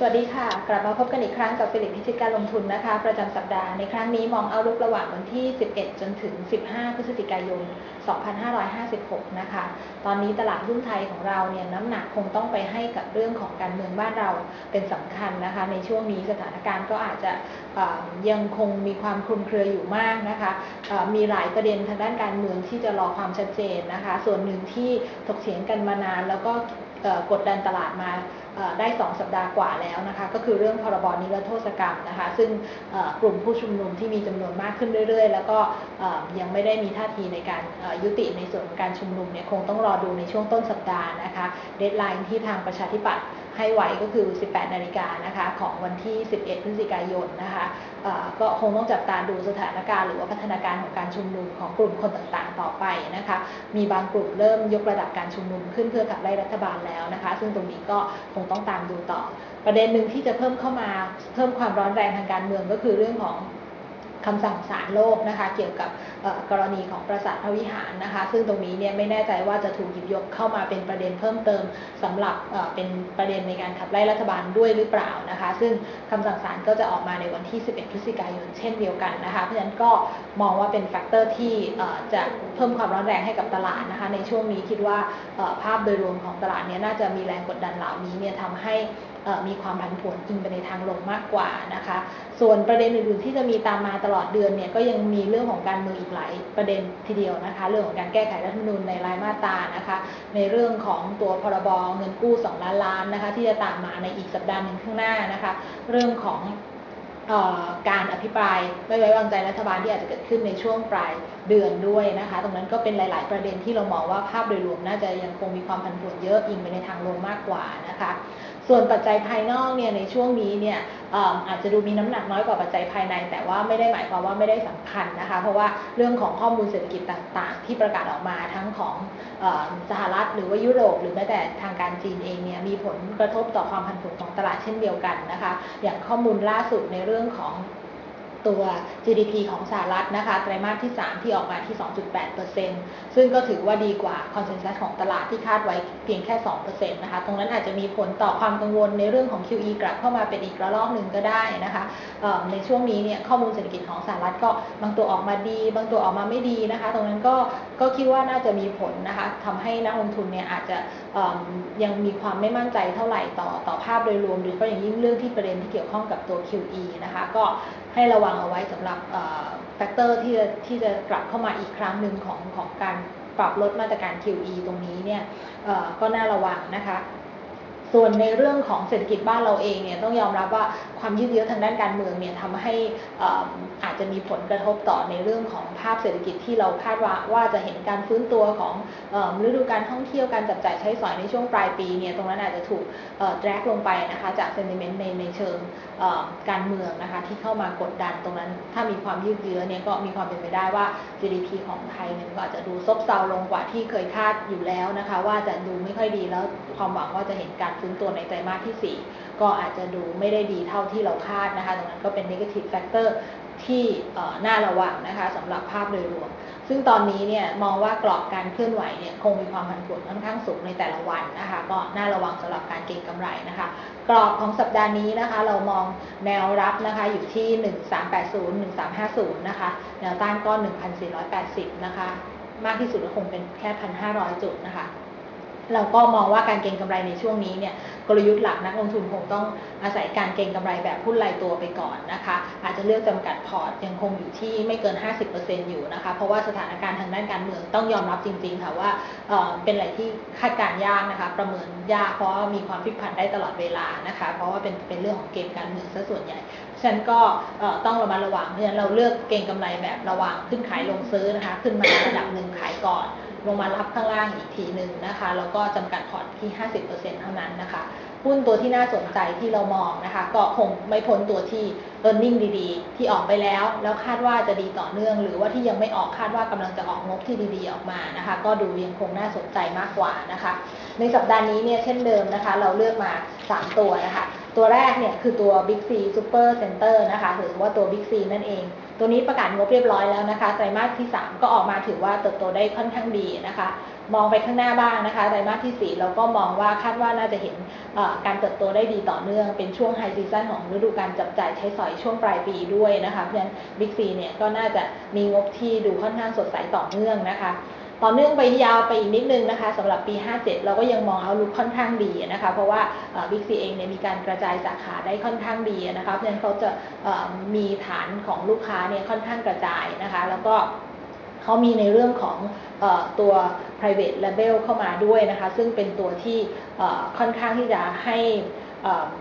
สวัสดีค่ะ กลับมาพบกันอีกครั้งกับฟิลิปพิชิตการลงทุนนะคะ ประจำสัปดาห์ในครั้งนี้มองเอาลุกระหว่างวันที่ 11 จนถึง 15 พฤศจิกายน 2556 นะคะ ตอนนี้ตลาดหุ้นไทยของเราเนี่ยน้ำหนักคงต้องไปให้กับเรื่องของการเมืองบ้านเราเป็นสำคัญนะคะ ในช่วงนี้สถานการณ์ก็อาจจะยังคงมีความคลุมเครืออยู่มากนะคะมีหลายประเด็นทางด้านการเมืองที่จะรอความชัดเจนนะคะ ส่วนหนึ่งที่ถกเถียงกันมานาน แล้วก็ กดดันตลาดมาได้ 2 สัปดาห์กว่าแล้วนะคะ ก็คือเรื่องพรบนิรโทษกรรมนะคะ ซึ่งกลุ่มผู้ชุมนุมที่มีจำนวนมากขึ้นเรื่อย ๆ แล้วก็ยังไม่ได้มีท่าทีในการยุติในส่วนของการชุมนุมเนี่ยคงต้องรอดูในช่วงต้นสัปดาห์นะคะ เดทไลน์ที่ทางประชาธิปัตย์ ให้ไว้ก็คือ 18 นาฬิกานะคะของวันที่ 11 พฤศจิกายนนะคะเอ่อก็คงต้องจับตาดูสถานการณ์หรือว่าพัฒนาการของการชุมนุมของกลุ่มคนต่างๆ ต่อไปนะคะ มีบางกลุ่มเริ่มยกระดับการชุมนุมขึ้นเพื่อขับไล่รัฐบาลแล้วนะคะ ซึ่งตรงนี้ก็คงต้องตามดูต่อ ประเด็นหนึ่งที่จะเพิ่มเข้ามาเพิ่มความร้อนแรงทางการเมืองก็คือเรื่องของ คำสั่งศาลโลกนะคะ เกี่ยวกับกรณีของปราสาทพระวิหารนะคะ ซึ่งตรงนี้เนี่ยไม่แน่ใจว่าจะถูกหยิบยกเข้ามาเป็นประเด็นเพิ่มเติมสำหรับเป็นประเด็นในการขับไล่รัฐบาลด้วยหรือเปล่านะคะ ซึ่งคำสั่งศาลก็จะออกมาในวันที่ 11 พฤศจิกายนเช่นเดียวกันนะคะ เพราะฉะนั้นก็มองว่าเป็นแฟกเตอร์ที่จะเพิ่มความร้อนแรงให้กับตลาดนะคะ ในช่วงนี้คิดว่าภาพโดยรวมของตลาดเนี่ยน่าจะมีแรงกดดันเหล่านี้เนี่ยทำให้ มีความผันผวนอิงไปในทางลงมากกว่านะคะ ส่วนประเด็นอื่นๆที่จะมีตามมาตลอดเดือนเนี่ยก็ยังมีเรื่องของการเมืองอีกหลายประเด็นทีเดียวนะคะ เรื่องของการแก้ไขรัฐธรรมนูญในรายมาตรานะคะ ในเรื่องของตัวพรบเงินกู้ 2 ล้านล้านนะคะ ที่จะตามมาในอีกสัปดาห์หนึ่งข้างหน้านะคะ เรื่องของการอภิปรายไม่ไว้วางใจรัฐบาลที่อาจจะเกิดขึ้นในช่วงปลายเดือนด้วยนะคะ ตรงนั้นก็เป็นหลาย ๆ ประเด็นที่เรามองว่าภาพโดยรวมน่าจะยังคงมีความผันผวนเยอะอิงไปในทางลงมากกว่านะคะ ส่วนปัจจัยภายนอกเนี่ยในช่วงนี้เนี่ยอาจจะดูมีน้ำหนักน้อยกว่าปัจจัยภายใน แต่ว่าไม่ได้หมายความว่าไม่ได้สำคัญนะคะ เพราะว่าเรื่องของข้อมูลเศรษฐกิจต่าง ๆ ที่ประกาศออกมาทั้งของอสหรัฐหรือว่ายุโรป หรือแม้แต่ทางการจีนเองเนี่ยมีผลกระทบต่อความผันผวนของตลาดเช่นเดียวกันนะคะ อย่างข้อมูลล่าสุดในเรื่องของ ตัว GDP ของสหรัฐนะคะไตรมาสที่ 3 ที่ออกมาที่ 2.8%ซึ่งก็ถือว่าดีกว่าคอนเซนแซสของตลาดที่คาดไว้เพียงแค่ 2%นะคะตรงนั้นอาจจะมีผลต่อความกังวลในเรื่องของ QE กลับเข้ามาเป็นอีกระลอกหนึ่งก็ได้นะคะในช่วงนี้เนี่ยข้อมูลเศรษฐกิจของสหรัฐก็บางตัวออกมาดี บางตัวออกมาไม่ดีนะคะ ตรงนั้นก็ก็คิดว่าน่าจะมีผลนะคะทำให้นักลงทุนเนี่ยอาจจะยังมีความไม่มั่นใจเท่าไหร่ต่อต่อภาพโดยรวมโดยเฉพาะอย่างยิ่งเรื่องที่ประเด็นที่เกี่ยวข้องกับตัว QE นะคะก็ ให้ระวังเอาไว้สำหรับแฟกเตอร์ที่จะที่จะกลับเข้ามาอีกครั้งหนึ่งของของการปรับลดมาตรการ QE ตรงนี้เนี่ยก็น่าระวังนะคะ ส่วนในเรื่องของเศรษฐกิจบ้านเราเองเนี่ยต้องยอมรับว่าความยืดเยื้อทางด้านการเมืองเนี่ยทำให้อ่ออาจจะมีผลกระทบต่อในเรื่องของภาพเศรษฐกิจที่เราคาดว่าว่าจะเห็นการฟื้นตัวของฤดูการท่องเที่ยวการจับจ่ายใช้สอยในช่วงปลายปีเนี่ยตรงนั้นอาจจะถูกเอ่อ drag ลงไปนะคะจาก sentiment ในในเชิงการเมืองนะคะที่เข้ามากดดันตรงนั้นถ้ามีความยืดเยื้อเนี่ยก็มีความเป็นไปได้ว่า GDP ของไทยเนี่ยก็อาจจะดูซบเซาลงกว่าที่เคยคาดอยู่แล้วนะคะว่าจะดูไม่ค่อยดีแล้วความหวังว่าจะเห็นการฟื้นตัวในไตรมาสที่ 4 ก็อาจจะดูไม่ได้ดีเท่าที่เราคาดนะคะตรงนั้นก็เป็น negative factor ที่น่าระวังนะคะสำหรับภาพโดยรวม ซึ่งตอนนี้เนี่ยมองว่ากรอบการเคลื่อนไหวเนี่ยคงมีความผันผวนค่อนข้างสูงในแต่ละวันนะคะก็น่าระวังสำหรับการเก็งกำไรนะคะ กรอบของสัปดาห์นี้นะคะเรามองแนวรับนะคะอยู่ที่ 1380 1350 นะคะ แนวต้านก็ 1480 นะคะ มากที่สุดก็คงเป็นแค่ 1,500 จุดนะคะ เราก็มองว่าการเก็งกำไรในช่วงนี้เนี่ยกลยุทธ์หลักนักลงทุนคงต้องอาศัยการเก็งกำไรแบบหุ้นรายตัวไปก่อนนะคะ อาจจะเลือกจำกัดพอร์ตยังคงอยู่ที่ไม่เกิน 50%อยู่นะคะ เพราะว่าสถานการณ์ทางด้านการเมืองต้องยอมรับจริง ๆ ค่ะว่าเเป็นอะไรที่คาดการยากนะคะ ประเมินยากเพราะว่ามีความพลิกผันได้ตลอดเวลานะคะ เพราะว่าเป็นเป็นเรื่องของเกมการเมืองซะส่วนใหญ่ฉันก็ต้องระมัดระวังเพราะฉะนั้นเราเลือกเก็งกำไรแบบระวังขึ้นขายลงซื้อนะคะ ขึ้นมาระดับหนึ่งขายก่อน ลงมารับข้างล่างอีกทีหนึ่งนะคะ แล้วก็จำกัดพอร์ตที่ 50%เท่านั้นนะคะหุ้นตัวที่น่าสนใจที่เรามองนะคะ ก็คงไม่พ้นตัวที่ e a r n i n g ดีๆ ที่ออกไปแล้ว แล้วคาดว่าจะดีต่อเนื่อง หรือว่าที่ยังไม่ออกคาดว่ากำลังจะออกงบที่ดีๆออกมานะคะ ก็ดูยังคงน่าสนใจมากกว่านะคะ ในสัปดาห์นี้เนี่ยเช่นเดิมนะคะ เราเลือกมา 3 ตัวนะคะ ตัวแรกเนี่ยคือตัว Big C Super Center นะคะหรือว่าตัว Big C นั่นเอง ตัวนี้ประกาศงบเรียบร้อยแล้วนะคะไตรมาสที่ 3 ก็ออกมาถือว่าเติบโตได้ค่อนข้างดีนะคะ มองไปข้างหน้าบ้างนะคะไตรมาสที่ 4 เราก็มองว่าคาดว่าน่าจะเห็นการเติบโตได้ดีต่อเนื่อง เป็นช่วงไฮซีซันของฤดูการจับจ่ายใช้สอยช่วงปลายปีด้วยนะคะเพราะฉะนั้น Big C เนี่ยก็น่าจะมีงบที่ดูค่อนข้างสดใสต่อเนื่องนะคะ ต่อเนื่องไปยาวไปอีกนิดนึงนะคะสำหรับปี 57 เราก็ยังมองเอาลุกค่อนข้างดีนะคะเพราะว่าบิ๊กซีเองเนี่ยมีการกระจายสาขาได้ค่อนข้างดีนะคะเพราะฉะนั้นเขาจะมีฐานของลูกค้าเนี่ยค่อนข้างกระจายนะคะแล้วก็เขามีในเรื่องของอตัว private label เข้ามาด้วยนะคะซึ่งเป็นตัวที่ค่อนข้างที่จะให้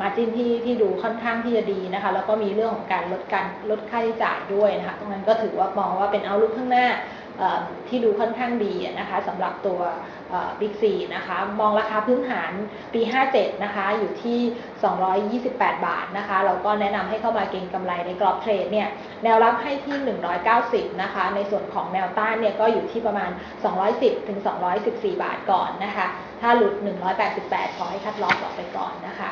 มาจิ้นที่ที่ดูค่อนข้างที่จะดีนะคะแล้วก็มีเรื่องของการลดการลดค่าใช้จ่ายด้วยนะคะตรงนั้นก็ถือว่ามองว่าเป็นเอาลุกข้างหน้า ที่ดูค่อนข้างดีนะคะสำหรับตัวบิ๊กซีนะคะมองราคาพื้นฐานปี 57 นะคะอยู่ที่ 228 บาทนะคะเราก็แนะนำให้เข้ามาเก็งกำไรในกรอบเทรดเนี่ยแนวรับให้ที่ 190 นะคะในส่วนของแนวต้านเนี่ยก็อยู่ที่ประมาณ 210 ถึง 214 บาทก่อนนะคะถ้าหลุด 188 ขอให้คัดลอสออกไปก่อนนะคะ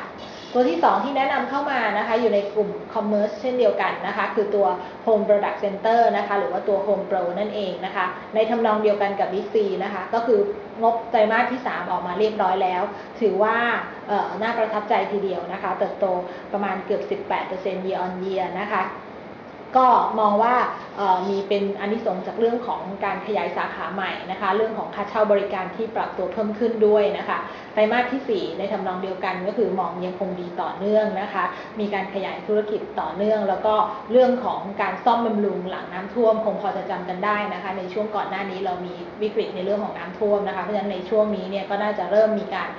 ตัวที่ 2 ที่แนะนำเข้ามานะคะอยู่ในกลุ่ม Commerce เช่นเดียวกันนะคะคือตัว Home Product Center นะคะหรือว่าตัว Home Pro นั่นเองนะคะในทำนองเดียวกันกับ b ิ c นะคะก็คืองบไตรมาสที่ 3 ออกมาเรียบร้อยแล้ว ถือว่าน่าประทับใจทีเดียวนะคะเติบโตประมาณเกือบ 18% year on year นะคะ ก็มองว่ามีเป็นอนิสงส์จากเรื่องของการขยายสาขาใหม่นะคะ เรื่องของค่าเช่าบริการที่ปรับตัวเพิ่มขึ้นด้วยนะคะไตรมาสที่ 4 ในทำนองเดียวกันก็คือมองยังคงดีต่อเนื่องนะคะ มีการขยายธุรกิจต่อเนื่อง แล้วก็เรื่องของการซ่อมบำรุงหลังน้ำท่วมคงพอจะจำกันได้นะคะ ในช่วงก่อนหน้านี้เรามีวิกฤตในเรื่องของน้ำท่วมนะคะเพราะฉะนั้นในช่วงนี้เนี่ยก็น่าจะเริ่มมีการ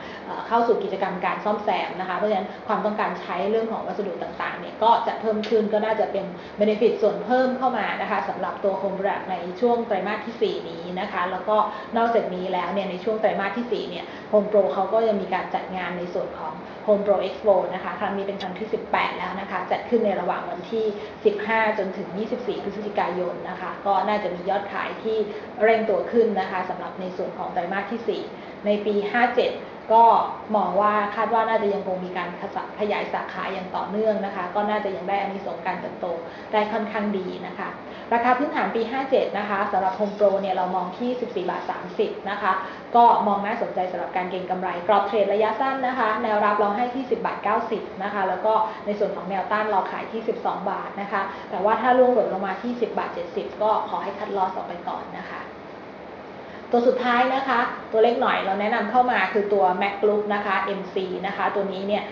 เข้าสู่กิจกรรมการซ่อมแซมนะคะเพราะฉะนั้นความต้องการใช้เรื่องของวัสดุต่างๆเนี่ยก็จะเพิ่มขึ้นก็น่าจะเป็นเบนฟิตส่วนเพิ่มเข้ามานะคะสำหรับตัวโฮมแบรในช่วงไตรมาสที่ 4 นี้นะคะ แล้วก็นอกจากนี้แล้วเนี่ยในช่วงไตรมาสที่ 4 เนี่ยโฮมโปรเขาก็ยังมีการจัดงานในส่วนของ Home Pro Expo นะคะครั้งนี้เป็นครั้งที่ 18 แล้วนะคะ จัดขึ้นในระหว่างวันที่ 15 จนถึง 24 พฤศจิกายนนะคะ ก็น่าจะมียอดขายที่เร่งตัวขึ้นนะคะสำหรับในส่วนของไตรมาสที่ 4 ในปี 57 ก็มองว่าคาดว่าน่าจะยังคงมีการขยายสาขาอย่างต่อเนื่องนะคะ ก็น่าจะยังได้อานิสงส์การเติบโตได้ค่อนข้างดีนะคะ ราคาพื้นฐานปี 57 นะคะสำหรับ Home Pro เนี่ยเรามองที่ 14 บาท 30 นะคะ ก็มองน่าสนใจสำหรับการเก็งกำไร กรอบเทรดระยะสั้นนะคะ แนวรับเราให้ที่ 10 บาท 90 นะคะ แล้วก็ในส่วนของแนวต้านเราขายที่ 12 บาทนะคะ แต่ว่าถ้าล่วงหล่นลงมาที่ 10 บาท 70 ก็ขอให้คัดลอสออกไปก่อนนะคะ ตัวสุดท้ายนะคะ ตัวเล็กหน่อยเราแนะนำเข้ามาคือตัว Mac Group นะคะ MC นะคะ ตัวนี้เนี่ย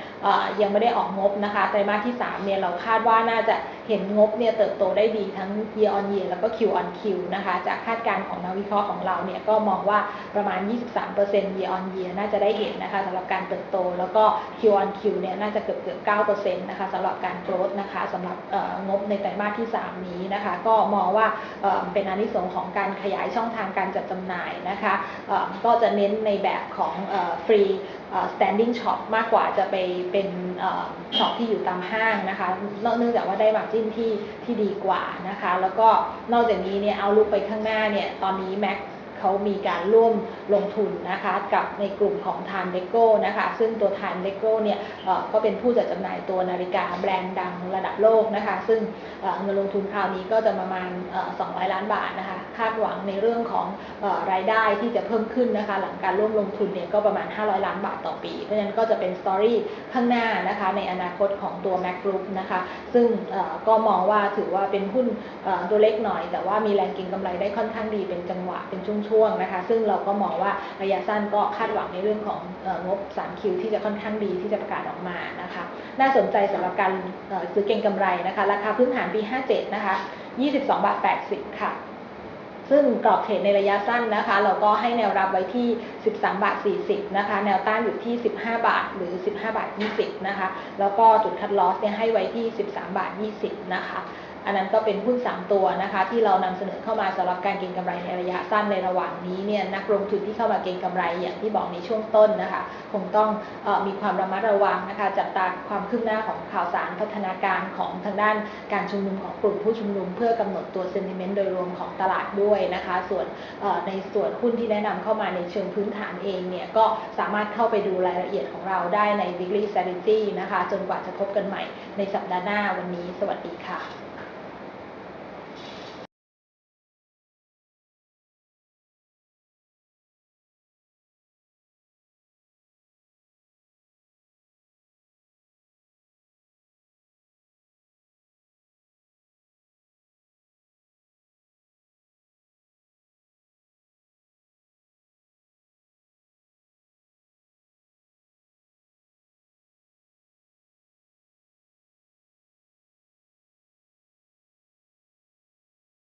ยังไม่ได้ออกงบนะคะไตรมาสที่3เนี่ยเราคาดว่าน่าจะเห็นงบเนี่ยเติบโตได้ดีทั้ง year on year แล้วก็ Q on Q นะคะ จากคาดการณ์ของนักวิเคราะห์ของเราเนี่ยก็มองว่าประมาณ 23% year on year น่าจะได้เห็นนะคะสำหรับการเติบโตแล้วก็ Q on Q เนี่ยน่าจะเกือบเกือบ9%นะคะสำหรับการโกรธนะคะสำหรับงบในไตรมาสที่ 3 นี้นะคะ ก็มองว่าเอ่อเป็นอานิสงส์ของการขยายช่องทางการจัดจำหน่ายนะคะก็จะเน้นในแบบของฟรี standing shop มากกว่าจะไปเป็นช็อปที่อยู่ตามห้างนะคะเนื่องจากว่าได้มาจิ้นที่ที่ดีกว่านะคะ แล้วก็นอกจากนี้เนี่ยเอาลุกไปข้างหน้าเนี่ยตอนนี้แม็ก เขามีการร่วมลงทุนนะคะกับในกลุ่มของ Time d e c o นะคะซึ่งตัว Time d e c o เนี่ยก็เป็นผู้จัดจำหน่ายตัวนาฬิกาแบรนด์ดังระดับโลกนะคะซึ่งเงินลงทุนคราวนี้ก็จะประมาณ 200 ล้านบาทนะคะคาดหวังในเรื่องของรายได้ที่จะเพิ่มขึ้นนะคะหลังการร่วมลงทุนเนี่ยก็ประมาณ 500 ล้านบาทต่อปี เพราะฉะนั้นก็จะเป็นสตอรี่ข้างหน้านะคะในอนาคตของตัว Mac Group นะคะซึ่งก็มองว่าถือว่าเป็นหุ้นตัวเล็กหน่อย แต่ว่ามีแรงเก็งกำไรได้ค่อนข้างดีเป็นจังหวะเป็นช่วงๆนะคะ ซึ่งเราก็มองว่าระยะสั้นก็คาดหวังในเรื่องของงบ3คิวที่จะค่อนข้างดีที่จะประกาศออกมานะคะ น่าสนใจสำหรับการซื้อเก็งกำไรนะคะ ราคาพื้นฐานปี 57 นะคะ 22 บาท 80 ค่ะซึ่งกรอบเทรดในระยะสั้นนะคะ เราก็ให้แนวรับไว้ที่ 13 บาท 40 นะคะ แนวต้านอยู่ที่ 15 บาทหรือ 15 บาท 20 นะคะ แล้วก็จุดคัดลอสเนี่ยให้ไว้ที่ 13 บาท 20 นะคะ อันนั้นก็เป็นหุ้น 3 ตัวนะคะที่เรานำเสนอเข้ามาสำหรับการเก็งกำไรในระยะสั้นในระหว่างนี้เนี่ยนักลงทุนที่เข้ามาเก็งกำไรอย่างที่บอกในช่วงต้นนะคะคงต้องออมีความระมัดระวังนะคะจับตาความคืบหน้าของข่าวสารพัฒนาการของทางด้านการชุมนุมของกลุ่มผู้ชุมนุม เพื่อกำหนดตัวเซนติเมนต์โดยรวมของตลาดด้วยนะคะ ส่วนในส่วนหุ้นที่แนะนำเข้ามาในเชิงพื้นฐานเองเนี่ยก็สามารถเข้าไปดูรายละเอียดของเราได้ใน weekly strategy นะคะ จนกว่าจะพบกันใหม่ในสัปดาห์หน้าวันนี้ สวัสดีค่ะ